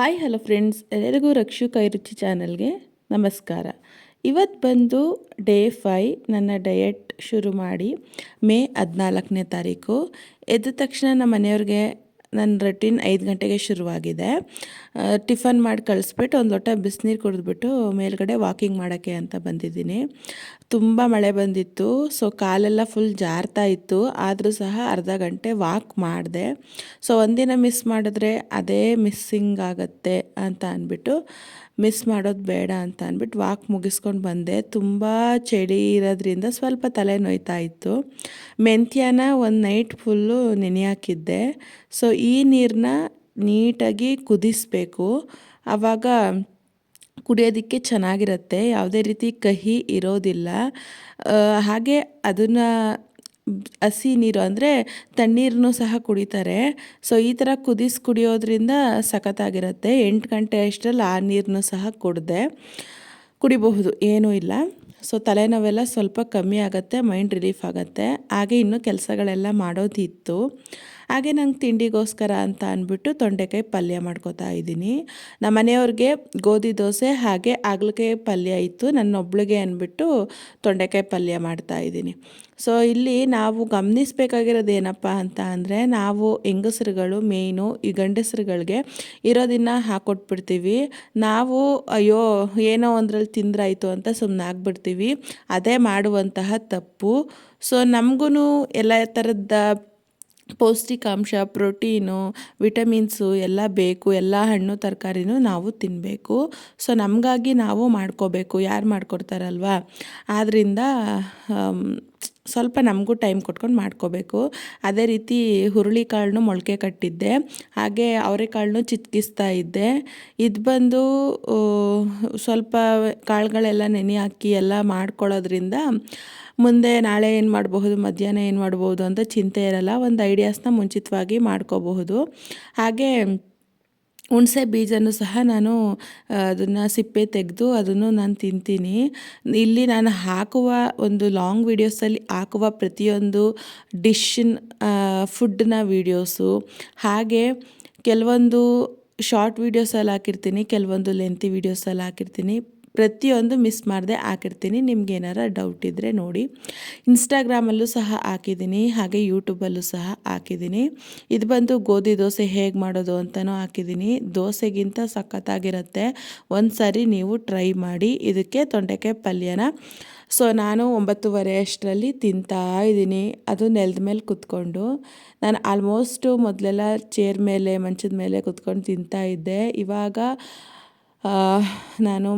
Hi, hello friends. ಎಲ್ಲರಿಗೂ ರಕ್ಷು ಕೈರುಚಿ ಚಾನಲ್ಗೆ ನಮಸ್ಕಾರ. ಇವತ್ತು ಬಂದು ಡೇ ಫೈ, ನನ್ನ ಡಯಟ್ ಶುರು ಮಾಡಿ ಮೇ ಹದಿನಾಲ್ಕನೇ ತಾರೀಕು. ಎದ್ದ ತಕ್ಷಣ ನಮ್ಮ ಮನೆಯವ್ರಿಗೆ ನನ್ನ ರೊಟೀನ್ ಐದು ಗಂಟೆಗೆ ಶುರುವಾಗಿದೆ. ಟಿಫನ್ ಮಾಡಿ ಕಳಿಸ್ಬಿಟ್ಟು ಒಂದು ಲೋಟ ಬಿಸಿನೀರು ಕುಡಿದ್ಬಿಟ್ಟು ಮೇಲ್ಗಡೆ ವಾಕಿಂಗ್ ಮಾಡೋಕ್ಕೆ ಅಂತ ಬಂದಿದ್ದೀನಿ. ತುಂಬ ಮಳೆ ಬಂದಿತ್ತು, ಸೊ ಕಾಲೆಲ್ಲ ಫುಲ್ ಜಾರ್ತಾ ಇತ್ತು. ಆದರೂ ಸಹ ಅರ್ಧ ಗಂಟೆ ವಾಕ್ ಮಾಡಿದೆ. ಸೊ ಒಂದಿನ ಮಿಸ್ ಮಾಡಿದ್ರೆ ಅದೇ ಮಿಸ್ಸಿಂಗ್ ಆಗುತ್ತೆ ಅಂತ ಅಂದ್ಬಿಟ್ಟು ಮಿಸ್ ಮಾಡೋದು ಬೇಡ ಅಂತ ಅಂದ್ಬಿಟ್ಟು ವಾಕ್ ಮುಗಿಸ್ಕೊಂಡು ಬಂದೆ. ತುಂಬ ಚಳಿ ಇರೋದ್ರಿಂದ ಸ್ವಲ್ಪ ತಲೆ ನೋಯ್ತಾ ಇತ್ತು. ಮೆಂತ್ಯನ ಒಂದು ನೈಟ್ ಫುಲ್ಲು ನೆನೆ ಹಾಕಿದ್ದೆ. ಸೊ ಈ ನೀರನ್ನ ನೀಟಾಗಿ ಕುದಿಸ್ಬೇಕು. ಆವಾಗ ಕುಡಿಯೋದಕ್ಕೆ ಚೆನ್ನಾಗಿರುತ್ತೆ. ಯಾವುದೇ ರೀತಿ ಕಹಿ ಇರೋದಿಲ್ಲ. ಹಾಗೆ ಅದನ್ನು ಹಸಿ ನೀರು ಅಂದರೆ ತಣ್ಣೀರನ್ನು ಸಹ ಕುಡಿತಾರೆ. ಸೊ, ಈ ಥರ ಕುದಿಸಿ ಕುಡಿಯೋದ್ರಿಂದ ಸಖತ್ತಾಗಿರುತ್ತೆ. ಎಂಟು ಗಂಟೆ ಅಷ್ಟರಲ್ಲಿ ಆ ನೀರನ್ನು ಸಹ ಕುಡಿದೆ ಕುಡಿಬಹುದು. ಏನೂ ಇಲ್ಲ. ಸೊ, ತಲೆನೋವೆಲ್ಲ ಸ್ವಲ್ಪ ಕಮ್ಮಿ ಆಗುತ್ತೆ, ಮೈಂಡ್ ರಿಲೀಫ್ ಆಗುತ್ತೆ. ಹಾಗೆ ಇನ್ನೂ ಕೆಲಸಗಳೆಲ್ಲ ಮಾಡೋದಿತ್ತು. ಹಾಗೆ ನಂಗೆ ತಿಂಡಿಗೋಸ್ಕರ ಅಂತ ಅಂದ್ಬಿಟ್ಟು ತೊಂಡೆಕಾಯಿ ಪಲ್ಯ ಮಾಡ್ಕೋತಾ ಇದ್ದೀನಿ. ನಮ್ಮ ಮನೆಯವ್ರಿಗೆ ಗೋಧಿ ದೋಸೆ ಹಾಗೆ ಆಗ್ಲಕಾಯಿ ಪಲ್ಯ ಇತ್ತು. ನನ್ನ ಒಬ್ಳಿಗೆ ಅಂದ್ಬಿಟ್ಟು ತೊಂಡೆಕಾಯಿ ಪಲ್ಯ ಮಾಡ್ತಾ ಇದ್ದೀನಿ. ಸೊ ಇಲ್ಲಿ ನಾವು ಗಮನಿಸಬೇಕಾಗಿರೋದು ಏನಪ್ಪ ಅಂತ ಅಂದರೆ ನಾವು ಹೆಂಗಸರುಗಳು, ಮೇಯ್ನು, ಈ ಗಂಡಸರುಗಳಿಗೆ ಇರೋದನ್ನ ಹಾಕೊಟ್ಬಿಡ್ತೀವಿ. ನಾವು ಅಯ್ಯೋ, ಏನೋ ಒಂದ್ರಲ್ಲಿ ತಿಂದ್ರಾಯಿತು ಅಂತ ಸುಮ್ಮನೆ ಆಗ್ಬಿಡ್ತೀವಿ. ಅದೇ ಮಾಡುವಂತಹ ತಪ್ಪು. ಸೊ ನಮಗೂ ಎಲ್ಲ ಥರದ ಪೌಷ್ಟಿಕಾಂಶ, ಪ್ರೋಟೀನು, ವಿಟಮಿನ್ಸು ಎಲ್ಲ ಬೇಕು. ಎಲ್ಲ ಹಣ್ಣು, ತರಕಾರಿನೂ ನಾವು ತಿನ್ನಬೇಕು ಸೊ, ನಮಗಾಗಿ ನಾವು ಮಾಡ್ಕೋಬೇಕು. ಯಾರು ಮಾಡ್ಕೊಡ್ತಾರಲ್ವ? ಆದ್ದರಿಂದ ಸ್ವಲ್ಪ ನಮಗೂ ಟೈಮ್ ಕೊಟ್ಕೊಂಡು ಮಾಡ್ಕೋಬೇಕು. ಅದೇ ರೀತಿ ಹುರುಳಿ ಹುರುಳಿಕಾಳನ್ನು ಮೊಳಕೆ ಕಟ್ಟಿದ್ದೆ. ಹಾಗೆ ಅವರೆಕಾಳನ್ನು ಚಿತ್ಕಿಸ್ತಾ ಇದ್ದೆ. ಇದು ಬಂದು ಸ್ವಲ್ಪ ಕಾಳುಗಳೆಲ್ಲ ನೆನೆ ಹಾಕಿ ಎಲ್ಲ ಮಾಡ್ಕೊಳ್ಳೋದ್ರಿಂದ ಮುಂದೆ ನಾಳೆ ಏನು ಮಾಡಬಹುದು, ಮಧ್ಯಾಹ್ನ ಏನು ಮಾಡ್ಬೋದು ಅಂತ ಚಿಂತೆ ಇರಲ್ಲ. ಒಂದು ಐಡಿಯಾಸ್ನ ಮುಂಚಿತವಾಗಿ ಮಾಡ್ಕೋಬಹುದು. ಹಾಗೆ ಹುಣಸೆ ಬೀಜನೂ ಸಹ ನಾನು ಅದನ್ನು ಸಿಪ್ಪೆ ತೆಗೆದು ಅದನ್ನು ನಾನು ತಿಂತೀನಿ. ಇಲ್ಲಿ ನಾನು ಹಾಕುವ ಒಂದು ಲಾಂಗ್ ವೀಡಿಯೋಸಲ್ಲಿ ಹಾಕುವ ಪ್ರತಿಯೊಂದು ಡಿಶ್ಶಿನ ಫುಡ್ನ ವೀಡಿಯೋಸು ಹಾಗೆ ಕೆಲವೊಂದು ಶಾರ್ಟ್ ವೀಡಿಯೋಸಲ್ಲಿ ಹಾಕಿರ್ತೀನಿ, ಕೆಲವೊಂದು ಲೆಂತಿ ವೀಡಿಯೋಸಲ್ಲಿ ಹಾಕಿರ್ತೀನಿ. ಪ್ರತಿಯೊಂದು ಮಿಸ್ ಮಾಡದೆ ಹಾಕಿರ್ತೀನಿ. ನಿಮ್ಗೆ ಏನಾರ ಡೌಟ್ ಇದ್ದರೆ ನೋಡಿ. ಇನ್ಸ್ಟಾಗ್ರಾಮಲ್ಲೂ ಸಹ ಹಾಕಿದ್ದೀನಿ. ಹಾಗೆ ಯೂಟ್ಯೂಬಲ್ಲೂ ಸಹ ಹಾಕಿದ್ದೀನಿ. ಇದು ಬಂದು ಗೋಧಿ ದೋಸೆ ಹೇಗೆ ಮಾಡೋದು ಅಂತಲೂ ಹಾಕಿದ್ದೀನಿ. ದೋಸೆಗಿಂತ ಸಖತ್ತಾಗಿರುತ್ತೆ. ಒಂದು ಸಾರಿ ನೀವು ಟ್ರೈ ಮಾಡಿ. ಇದಕ್ಕೆ ತೊಂಡೆಕಾಯಿ ಪಲ್ಯನ. ಸೊ ನಾನು ಒಂಬತ್ತುವರೆ ಅಷ್ಟರಲ್ಲಿ ತಿಂತಾ ಇದ್ದೀನಿ. ಅದು ನೆಲದ ಮೇಲೆ ಕುತ್ಕೊಂಡು. ನಾನು ಆಲ್ಮೋಸ್ಟು ಮೊದಲೆಲ್ಲ ಚೇರ್ ಮೇಲೆ, ಮಂಚದ ಮೇಲೆ ಕುತ್ಕೊಂಡು ತಿಂತಾ ಇದ್ದೆ. ಇವಾಗ ನಾನು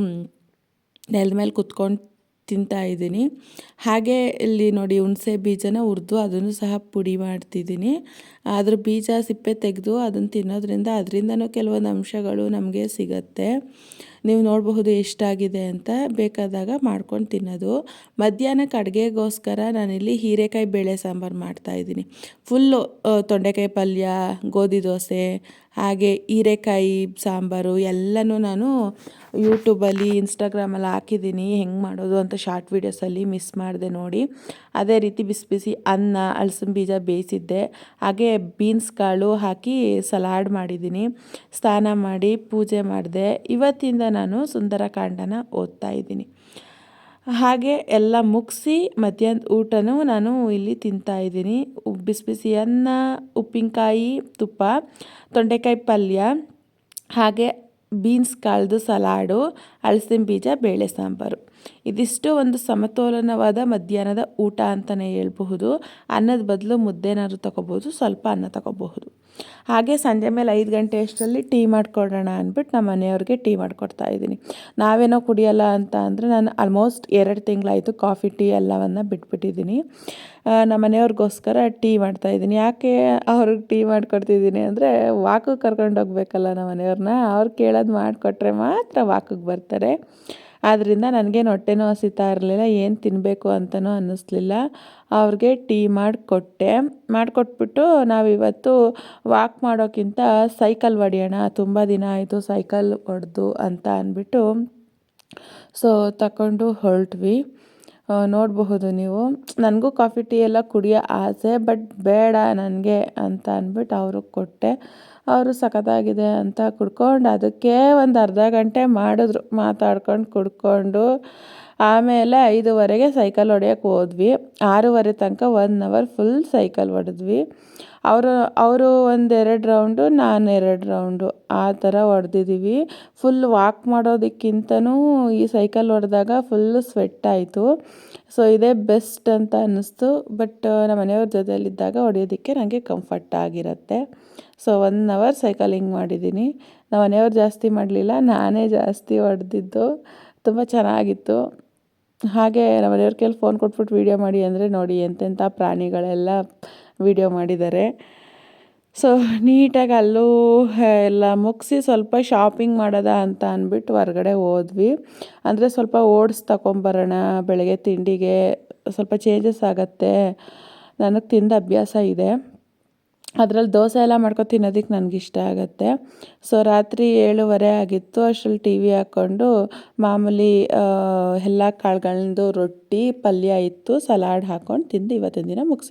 ನೆಲದ ಮೇಲೆ ಕುತ್ಕೊಂಡು ತಿಂತಾ ಇದ್ದೀನಿ. ಹಾಗೆ ಇಲ್ಲಿ ನೋಡಿ ಹುಣಸೆ ಬೀಜನ ಹುರಿದು ಅದನ್ನು ಸಹ ಪುಡಿ ಮಾಡ್ತಿದ್ದೀನಿ. ಅದ್ರ ಬೀಜ ಸಿಪ್ಪೆ ತೆಗೆದು ಅದನ್ನು ತಿನ್ನೋದ್ರಿಂದ ಅದರಿಂದನೂ ಕೆಲವೊಂದು ಅಂಶಗಳು ನಮಗೆ ಸಿಗತ್ತೆ. ನೀವು ನೋಡಬಹುದು ಎಷ್ಟಾಗಿದೆ ಅಂತ ಬೇಕಾದಾಗ ಮಾಡ್ಕೊಂಡು ತಿನ್ನೋದು. ಮಧ್ಯಾಹ್ನಕ್ಕೆ ಅಡುಗೆಗೋಸ್ಕರ ನಾನಿಲ್ಲಿ ಹೀರೆಕಾಯಿ ಬೇಳೆ ಸಾಂಬಾರು ಮಾಡ್ತಾಯಿದ್ದೀನಿ ಫುಲ್ಲು ತೊಂಡೆಕಾಯಿ ಪಲ್ಯ, ಗೋಧಿ ದೋಸೆ, ಹಾಗೆ ಹೀರೆಕಾಯಿ ಸಾಂಬಾರು ಎಲ್ಲನೂ ನಾನು ಯೂಟ್ಯೂಬಲ್ಲಿ ಇನ್ಸ್ಟಾಗ್ರಾಮಲ್ಲಿ ಹಾಕಿದ್ದೀನಿ. ಹೆಂಗೆ ಮಾಡೋದು ಅಂತ ಶಾರ್ಟ್ ವೀಡಿಯೋಸಲ್ಲಿ ಮಿಸ್ ಮಾಡಿದೆ ನೋಡಿ. ಅದೇ ರೀತಿ ಬಿಸಿ ಬಿಸಿ ಅನ್ನ ಅಳಸನ್ ಬೀಜ ಬೇಯಿಸಿದ್ದೆ. ಹಾಗೆ ಬೀನ್ಸ್ ಕಾಳು ಹಾಕಿ ಸಲಾಡ್ ಮಾಡಿದ್ದೀನಿ. ಸ್ನಾನ ಮಾಡಿ ಪೂಜೆ ಮಾಡಿದೆ. ಇವತ್ತಿಂದ ನಾನು ಸುಂದರಕಾಂಡನ ಓದ್ತಾ ಇದ್ದೀನಿ. ಹಾಗೆ ಎಲ್ಲ ಮುಗಿಸಿ ಮಧ್ಯಾಹ್ನದ ಊಟನೂ ನಾನು ಇಲ್ಲಿ ತಿಂತಾ ಇದ್ದೀನಿ. ಬಿಸಿ ಬಿಸಿ ಅನ್ನ, ಉಪ್ಪಿನಕಾಯಿ, ತುಪ್ಪ, ತೊಂಡೆಕಾಯಿ ಪಲ್ಯ, ಹಾಗೆ ಬೀನ್ಸ್ ಕಾಳ್ದು ಸಲಾಡು, ಅಳಸಿನ ಬೀಜ, ಬೇಳೆ ಸಾಂಬಾರು. ಇದಿಷ್ಟು ಒಂದು ಸಮತೋಲನವಾದ ಮಧ್ಯಾಹ್ನದ ಊಟ ಅಂತಲೇ ಹೇಳ್ಬಹುದು. ಅನ್ನದ ಬದಲು ಮುದ್ದೆನಾದ್ರು ತಗೋಬೋದು ಸ್ವಲ್ಪ ಅನ್ನ ತಗೋಬಹುದು. ಹಾಗೆ ಸಂಜೆ ಮೇಲೆ ಐದು ಗಂಟೆ ಅಷ್ಟರಲ್ಲಿ ಟೀ ಮಾಡಿಕೊಡೋಣ ಅಂದ್ಬಿಟ್ಟು ನಮ್ಮ ಮನೆಯವ್ರಿಗೆ ಟೀ ಮಾಡಿಕೊಡ್ತಾ ಇದ್ದೀನಿ. ನಾವೇನೋ ಕುಡಿಯೋಲ್ಲ ಅಂತ ಅಂದರೆ ನಾನು ಆಲ್ಮೋಸ್ಟ್ ಎರಡು ತಿಂಗಳಾಯಿತು ಕಾಫಿ, ಟೀ ಎಲ್ಲವನ್ನು ಬಿಟ್ಬಿಟ್ಟಿದ್ದೀನಿ. ನಮ್ಮ ಮನೆಯವ್ರಿಗೋಸ್ಕರ ಟೀ ಮಾಡ್ತಾ ಇದ್ದೀನಿ. ಯಾಕೆ ಅವ್ರಿಗೆ ಟೀ ಮಾಡ್ಕೊಡ್ತಿದ್ದೀನಿ ಅಂದರೆ ವಾಕಿಗೆ ಕರ್ಕೊಂಡು ಹೋಗ್ಬೇಕಲ್ಲ ನಮ್ಮ ಮನೆಯವ್ರನ್ನ. ಅವ್ರು ಕೇಳೋದು ಮಾಡಿಕೊಟ್ರೆ ಮಾತ್ರ ವಾಕಿಗೆ ಬರ್ತಾರೆ. ಆದ್ದರಿಂದ ನನಗೇನು ಹೊಟ್ಟೆನೂ ಹಸಿತಾ ಇರಲಿಲ್ಲ, ಏನು ತಿನ್ನಬೇಕು ಅಂತಲೂ ಅನ್ನಿಸ್ಲಿಲ್ಲ. ಅವ್ರಿಗೆ ಟೀ ಮಾಡಿಕೊಟ್ಟೆ. ಮಾಡಿಕೊಟ್ಬಿಟ್ಟು ನಾವಿವತ್ತು ವಾಕ್ ಮಾಡೋಕ್ಕಿಂತ ಸೈಕಲ್ ಹೊಡೆಯೋಣ, ತುಂಬ ದಿನ ಆಯಿತು ಸೈಕಲ್ ಹೊಡೆದು ಅಂತ ಅಂದ್ಬಿಟ್ಟು ಸೊ ತಗೊಂಡು ಹೊರಟ್ವಿ. ನೋಡಬಹುದು ನೀವು. ನನಗೂ ಕಾಫಿ ಟೀ ಎಲ್ಲ ಕುಡಿಯೋ ಆಸೆ ಬಟ್ ಬೇಡ ನನಗೆ ಅಂತ ಅಂದ್ಬಿಟ್ಟು ಅವ್ರಿಗೆ ಕೊಟ್ಟೆ. ಅವರು ಸಖತ್ತಾಗಿದೆ ಅಂತ ಕುಡ್ಕೊಂಡು ಅದಕ್ಕೆ ಒಂದು ಅರ್ಧ ಗಂಟೆ ಮಾಡಿದ್ರು ಮಾತಾಡ್ಕೊಂಡು ಕುಡ್ಕೊಂಡು. ಆಮೇಲೆ ಐದುವರೆಗೆ ಸೈಕಲ್ ಹೊಡೆಯೋಕ್ಕೆ ಹೋದ್ವಿ. ಆರೂವರೆ ತನಕ ಒನ್ ಅವರ್ ಫುಲ್ ಸೈಕಲ್ ಹೊಡೆದ್ವಿ. ಅವರು ಅವರು ಒಂದೆರಡು ರೌಂಡು ನಾನು ಎರಡು ರೌಂಡು ಆ ಥರ ಹೊಡೆದಿದ್ದೀವಿ ಫುಲ್ ವಾಕ್ ಮಾಡೋದಕ್ಕಿಂತನೂ ಈ ಸೈಕಲ್ ಹೊಡೆದಾಗ ಫುಲ್ಲು ಸ್ವೆಟ್ ಆಯಿತು. ಸೊ ಇದೇ ಬೆಸ್ಟ್ ಅಂತ ಅನ್ನಿಸ್ತು. ಬಟ್ ನಮ್ಮ ಮನೆಯವ್ರ ಜೊತೆಯಲ್ಲಿದ್ದಾಗ ಹೊಡೆಯೋದಕ್ಕೆ ನನಗೆ ಕಂಫರ್ಟ್ ಆಗಿರುತ್ತೆ. ಸೊ ಒನ್ ಅವರ್ ಸೈಕಲಿಂಗ್ ಮಾಡಿದ್ದೀನಿ ನಮ್ಮ ಮನೆಯವ್ರು ಜಾಸ್ತಿ ಮಾಡಲಿಲ್ಲ, ನಾನೇ ಜಾಸ್ತಿ ಹೊಡೆದಿದ್ದು. ತುಂಬ ಚೆನ್ನಾಗಿತ್ತು. ಹಾಗೆ ನಮ್ಮ ಮನೆಯವ್ರ ಫೋನ್ ಕೊಟ್ಬಿಟ್ಟು ವೀಡಿಯೋ ಮಾಡಿ ಅಂದರೆ ನೋಡಿ ಎಂತೆಂಥ ಪ್ರಾಣಿಗಳೆಲ್ಲ ವೀಡಿಯೋ ಮಾಡಿದ್ದಾರೆ. ಸೊ ನೀಟಾಗಿ ಅಲ್ಲೂ ಎಲ್ಲ ಮುಗಿಸಿ ಸ್ವಲ್ಪ ಶಾಪಿಂಗ್ ಮಾಡೋದ ಅಂತ ಅಂದ್ಬಿಟ್ಟು ಹೊರಗಡೆ ಹೋದ್ವಿ. ಅಂದರೆ ಸ್ವಲ್ಪ ಓಡ್ಸ್ ತಗೊಂಬರೋಣ ಬೆಳಗ್ಗೆ ತಿಂಡಿಗೆ ಸ್ವಲ್ಪ ಚೇಂಜಸ್ ಆಗುತ್ತೆ. ನನಗೆ ತಿಂದ ಅಭ್ಯಾಸ ಇದೆ. ಅದ್ರಲ್ಲಿ ದೋಸೆ ಎಲ್ಲ ಮಾಡ್ಕೊಂಡು ತಿನ್ನೋದಕ್ಕೆ ನನಗೆ ಇಷ್ಟ ಆಗುತ್ತೆ. ಸೊ ರಾತ್ರಿ ಏಳುವರೆ ಆಗಿತ್ತು. ಅಷ್ಟರಲ್ಲಿ ಟಿ ವಿ ಹಾಕ್ಕೊಂಡು ಮಾಮೂಲಿ ಎಲ್ಲ ಕಾಳುಗಳದ್ದು ರೊಟ್ಟಿ, ಪಲ್ಯ ಇತ್ತು. ಸಲಾಡ್ ಹಾಕ್ಕೊಂಡು ತಿಂದು ಇವತ್ತಿನ ದಿನ ಮುಗಿಸಿದ್ವಿ.